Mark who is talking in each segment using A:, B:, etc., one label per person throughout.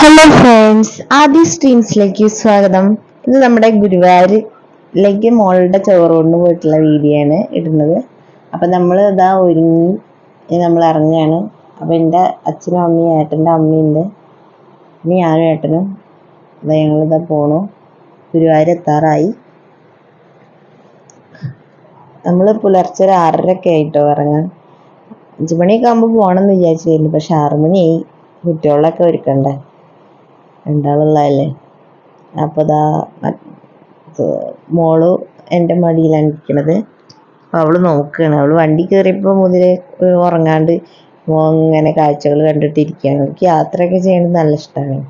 A: Hello friends ആദ്യ സ്ട്രീംസിലേക്ക് സ്വാഗതം. ഇത് നമ്മുടെ ഗുരുവായൂരിലേക്ക് മോളുടെ ചോറുകൊണ്ട് പോയിട്ടുള്ള വീഡിയോ ആണ് ഇടുന്നത്. അപ്പം നമ്മൾ ഇതാ ഒരുങ്ങി നമ്മൾ ഇറങ്ങുകയാണ്. അപ്പം എന്റെ അച്ഛനും അമ്മയും ഏട്ടന്റെ അമ്മയുണ്ട് ഇനി ഞാനും ഏട്ടനും ഇതാ ഞങ്ങളിതാ പോണു. ഗുരുവായൂർ എത്താറായി. നമ്മൾ പുലർച്ചെ ഒരു ആറരയൊക്കെ ആയിട്ടോ ഇറങ്ങാൻ. അഞ്ച് മണിയൊക്കെ ആകുമ്പോൾ പോകണം എന്ന് വിചാരിച്ചായിരുന്നു പക്ഷെ ആറ് മണിയായി. കുട്ടികളൊക്കെ ഒരുക്കണ്ടേ. രണ്ടാളുള്ളതല്ലേ അപ്പോൾ ദാ മോൾ എന്റെ മടിയിലാണ് ഇരിക്കണത്. അപ്പോൾ അവൾ നോക്കുകയാണ് അവൾ വണ്ടി കയറിയപ്പോൾ മുതലേ ഉറങ്ങാണ്ട് ഇങ്ങനെ കാഴ്ചകൾ കണ്ടിട്ടിരിക്കുകയാണ് എനിക്ക് യാത്രയൊക്കെ ചെയ്യണത് നല്ല ഇഷ്ടമാണ്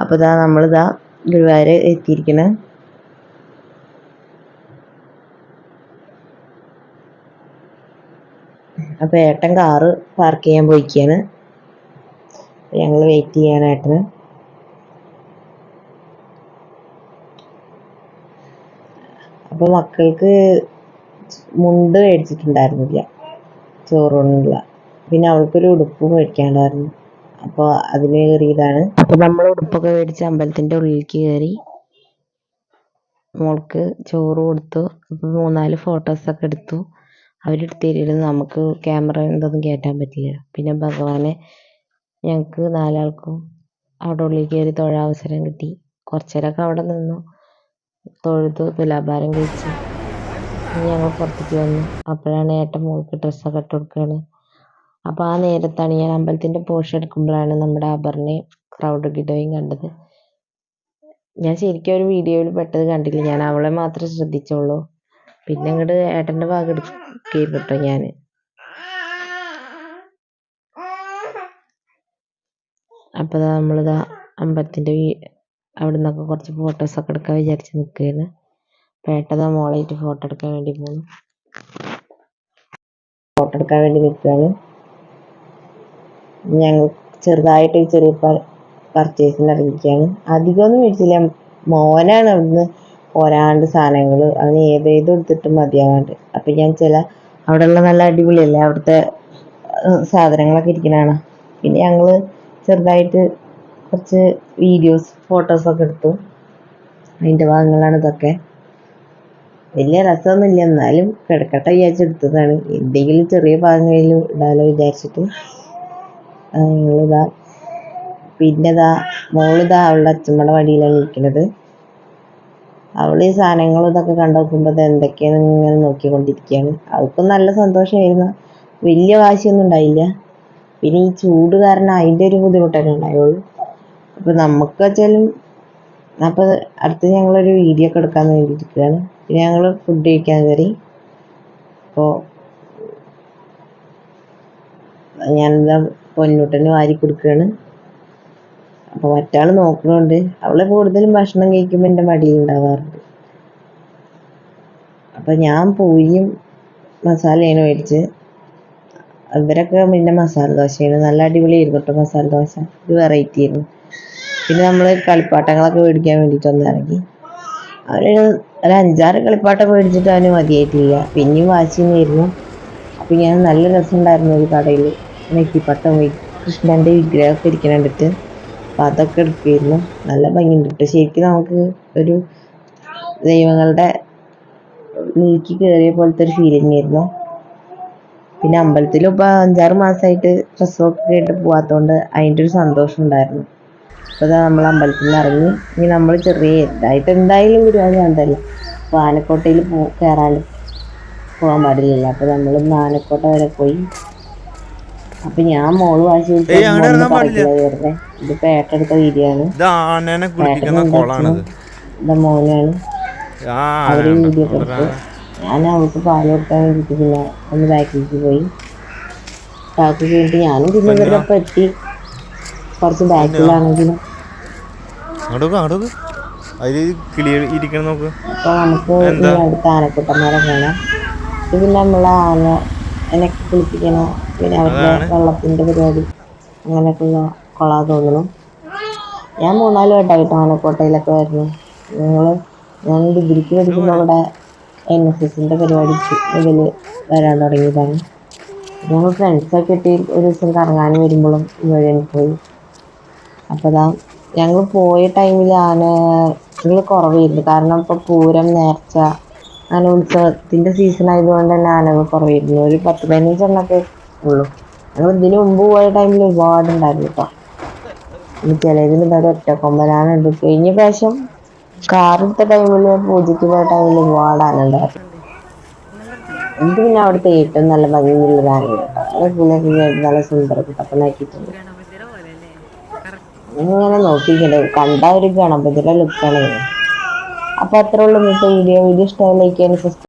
A: അപ്പോൾ ഇതാ ദാ ഗുരുവായൂർ എത്തിയിരിക്കണ. അപ്പോൾ ഏട്ടൻ കാറ് പാർക്ക് ചെയ്യാൻ പോയിക്കാണ്. ഞങ്ങൾ വെയിറ്റ് ചെയ്യാണ് ഏട്ടന് അപ്പോൾ മക്കൾക്ക് മുണ്ട് മേടിച്ചിട്ടുണ്ടായിരുന്നില്ല. ചോറൂണിനുള്ള. പിന്നെ അവൾക്കൊരു ഉടുപ്പ് മേടിക്കാണ്ടായിരുന്നു അപ്പോൾ അതിന് കയറിയതാണ്. അപ്പോൾ നമ്മൾ ഉടുപ്പൊക്കെ മേടിച്ച് അമ്പലത്തിന്റെ ഉള്ളിലേക്ക് കയറി മോൾക്ക് ചോറ് കൊടുത്തു. അപ്പോൾ മൂന്നാൽ ഫോട്ടോസൊക്കെ എടുത്തു. അവരെടുത്ത് തരുന്നത് നമുക്ക് ക്യാമറ എന്തൊന്നും കയറ്റാൻ പറ്റില്ല. പിന്നെ ഭഗവാനെ ഞങ്ങൾക്ക് നാലാൾക്കും അവിടെ ഉള്ളിൽ കയറി തൊഴാൻ അവസരം കിട്ടി. കുറച്ച് നേരമൊക്കെ അവിടെ നിന്നു. തൊഴുതു തുലാഭാരം കഴിച്ച് ഞങ്ങൾ പുറത്തേക്ക് വന്നു. അപ്പോഴാണ് ഏട്ടൻ മോൾക്ക് ഡ്രസ്സൊക്കെ ഇട്ട് കൊടുക്കുകയാണ് അപ്പോൾ ആ നേരത്താണ് ഞാൻ അമ്പലത്തിന്റെ പോഷൻ എടുക്കുമ്പോഴാണ് നമ്മുടെ അപർണയും ക്രൗഡ് ഗിഡോയും കണ്ടത്. ഞാൻ ശരിക്കും ഒരു വീഡിയോയിൽ പെട്ടത് കണ്ടില്ല. ഞാൻ അവളെ മാത്രമേ ശ്രദ്ധിച്ചുള്ളൂ. പിന്നെ അങ്ങോട്ട് ഏട്ടന്റെ ഭാഗം എടുക്കുകയായിരുന്നു കേട്ടോ ഞാൻ അപ്പോൾ നമ്മളിതാ അമ്പലത്തിന്റെ അവിടെ നിന്നൊക്കെ കുറച്ച് ഫോട്ടോസൊക്കെ എടുക്കാൻ വിചാരിച്ച് നിൽക്കുകയാണ് പേട്ടത മോളായിട്ട് ഫോട്ടോ എടുക്കാൻ വേണ്ടി പോകുന്നു ഫോട്ടോ എടുക്കാൻ വേണ്ടി നിൽക്കുകയാണ് ഞങ്ങൾ ചെറുതായിട്ട് ചെറിയ പർച്ചേസിന് ഇറങ്ങിയിരിക്കുകയാണ്. അധികമൊന്നും മേടിച്ചില്ല. മോനാണ് അവിടുന്ന് പോരാണ്ട് സാധനങ്ങൾ അവന് ഏതേതും എടുത്തിട്ട് മതിയാവാണ്ട്. അപ്പം ഞാൻ ചില അവിടെയുള്ള നല്ല അടിപൊളിയല്ലേ അവിടുത്തെ സാധനങ്ങളൊക്കെ ഇരിക്കണതാണ് പിന്നെ ഞങ്ങൾ ചെറുതായിട്ട് കുറച്ച് വീഡിയോസ് ഫോട്ടോസൊക്കെ എടുത്തു. അതിന്റെ ഭാഗങ്ങളാണ് ഇതൊക്കെ. വലിയ രസമൊന്നുമില്ല. എന്നാലും കിടക്കട്ടെ വിചാരിച്ചെടുത്തതാണ് എന്തെങ്കിലും ചെറിയ ഭാഗങ്ങളിലും ഇടാലോ വിചാരിച്ചിട്ട്. ഞങ്ങളിതാ പിന്നെ ഇതാ മോളിതാ അവളുടെ അച്ഛമ്മയുടെ വടിയിലാണ് ഇരിക്കുന്നത് അവൾ ഈ സാധനങ്ങളും ഇതൊക്കെ കണ്ടു നോക്കുമ്പോൾ എന്തൊക്കെയാണ് എന്തൊക്കെയാണെന്ന് ഇങ്ങനെ നോക്കിക്കൊണ്ടിരിക്കുകയാണ്. അവൾക്കും നല്ല സന്തോഷമായിരുന്നു. വലിയ വാശിയൊന്നും ഉണ്ടായില്ല. പിന്നെ ഈ ചൂട് കാരണം അതിന്റെ ഒരു ബുദ്ധിമുട്ടൊക്കെ ഉണ്ടായുള്ളൂ. അപ്പോൾ നമുക്ക് വെച്ചാലും അപ്പോൾ അടുത്ത് ഞങ്ങളൊരു വീഡിയോ ഒക്കെ എടുക്കാൻ വേണ്ടിയിരിക്കുകയാണ്. പിന്നെ ഞങ്ങൾ ഫുഡ് കഴിക്കാൻ കയറി. അപ്പോൾ ഞാനെന്താ പൊന്നൂട്ടന് വാരി കൊടുക്കുകയാണ്. അപ്പോൾ മറ്റാൾ നോക്കുന്നുണ്ട് അവളെ കൂടുതലും ഭക്ഷണം കഴിക്കുമ്പോൾ എന്റെ മടി ഉണ്ടാവാറുണ്ട്. അപ്പോൾ ഞാൻ പൂരിയും മസാലയാണ് മേടിച്ച്. ഇവരൊക്കെ പിന്നെ മസാല ദോശയാണ്. നല്ല അടിപൊളിയായിരുന്നു കേട്ടോ മസാല ദോശ. ഒരു വെറൈറ്റി ആയിരുന്നു. പിന്നെ നമ്മൾ കളിപ്പാട്ടങ്ങളൊക്കെ മേടിക്കാൻ വേണ്ടിയിട്ട് ഒന്ന് ഇറങ്ങി അവരൊരു ഒരു അഞ്ചാറ് കളിപ്പാട്ടം മേടിച്ചിട്ട് അവന് മതിയായിട്ടില്ല. പിന്നെയും വാശിന്നായിരുന്നു അപ്പോൾ ഞാൻ നല്ല രസമുണ്ടായിരുന്നു ഒരു കടയിൽ നെറ്റിപ്പട്ടം കൃഷ്ണന്റെ വിഗ്രഹമൊക്കെ ഇരിക്കണ കണ്ടിട്ട്. അപ്പോൾ അതൊക്കെ എടുക്കുമായിരുന്നു നല്ല ഭംഗിയുണ്ട്. കേട്ടോ ശരിക്കും നമുക്ക് ഒരു ദൈവങ്ങളുടെ നീക്കി കയറിയ പോലത്തെ ഒരു ഫീലിംഗ് ആയിരുന്നു. പിന്നെ അമ്പലത്തിലും ഇപ്പോൾ അഞ്ചാറ് മാസമായിട്ട് ഡ്രസ്സൊക്കെ കേട്ട് പോകാത്തതുകൊണ്ട് അതിന്റെ ഒരു സന്തോഷം ഉണ്ടായിരുന്നു അപ്പോൾ ഇതാ നമ്മൾ അമ്പലത്തിൽ നിന്ന് ഇറങ്ങി. ഇനി നമ്മൾ ചെറിയ ഇതായിട്ട് എന്തായാലും ഗുരുവായൂർ കണ്ടല്ലോ അപ്പോൾ ആനക്കോട്ടയിൽ പോ കയറാൻ പോകാൻ പാടില്ലല്ലോ. അപ്പോൾ നമ്മൾ ആനക്കോട്ട വരെ പോയി. അപ്പൊ ഞാൻ മോൾ വാശി ഇതിപ്പോ ഏട്ടെടുത്ത വീഡിയോ ആണ് ഇതാ മോനാണ്. അവർ വീഡിയോ കൊടുത്തു ഞാൻ അവൾക്ക് പാൽ കൊടുക്കാൻ വേണ്ടിയിട്ട് പിന്നെ ഒന്ന് ബാക്കിലേക്ക് പോയി. ബാക്കി കഴിഞ്ഞിട്ട് ഞാനും പിന്നെ ഇവരുടെ എത്തി. കുറച്ച് ബാക്കിലാണെങ്കിലും അപ്പൊ നമുക്ക് അടുത്ത ആനക്കുട്ടന്മാരെ കാണാം. ഇത് നമ്മളെ ആന എന്നെ കുളിപ്പിക്കണ? പിന്നെ അവരുടെ വെള്ളത്തിന്റെ പരിപാടി. അങ്ങനെയൊക്കെയുള്ള കൊള്ളാൻ തോന്നുന്നു. ഞാൻ മൂന്നാൽ വട്ടമായിട്ട് ആനക്കോട്ടയിലൊക്കെ വരുന്നു. ഞങ്ങൾ ഞാൻ ഡിഗ്രിക്ക് പഠിക്കുമ്പോൾ ഇവിടെ എൻ എസ് എസിന്റെ പരിപാടി ഇതിൽ വരാൻ തുടങ്ങിയതാണ്. ഞങ്ങൾ ഫ്രണ്ട്സൊക്കെ കിട്ടി ഒരു ദിവസം കറങ്ങാൻ വരുമ്പോഴും ഇവിടെ പോയി. അപ്പോൾ ഇതാ ഞങ്ങൾ പോയ ടൈമിൽ ആനകൾ കുറവായിരുന്നു കാരണം ഇപ്പോൾ പൂരം നേർച്ച അങ്ങനെ ഉത്സവത്തിന്റെ സീസൺ ആയതുകൊണ്ട് തന്നെ ആനകൾ കുറവായിരുന്നു ഒരു പത്ത് പതിനഞ്ചെണ്ണമൊക്കെ ഉള്ളൂ. ഞങ്ങൾ ഇതിന് മുമ്പ് പോയ ടൈമിൽ ഒരുപാട് ഉണ്ടായിരുന്നു കേട്ടോ ചിലതിന് ഇതൊരു ഒറ്റക്കൊമ്പനാണ്. ഉണ്ട് കഴിഞ്ഞ പ്രാവശ്യം കാറിട്ട ടൈമിൽ പൂജയ്ക്ക് പോയ ടൈമിൽ ഒരുപാട് ആന ഉണ്ടായിരുന്നു. ഇത് പിന്നെ അവിടുത്തെ ഏറ്റവും നല്ല ഭംഗിയുള്ള ആനയാണ് കേട്ടോ കേട്ട് നല്ല സുന്ദരം കുട്ടപ്പനാക്കിയിട്ടുണ്ട്.
B: അപ്പം അല്ലേ
A: ഇങ്ങനെ നോക്കിക്കണ്ടേ കണ്ട ഒരു ഗണപതിയുടെ ലുക്കാണ് അപ്പൊ അത്രേ ഉള്ളൂ. ഇന്നത്തെ വീഡിയോ വീഡിയോ ഇഷ്ടമായി ലൈക്ക് ചെയ്യാൻ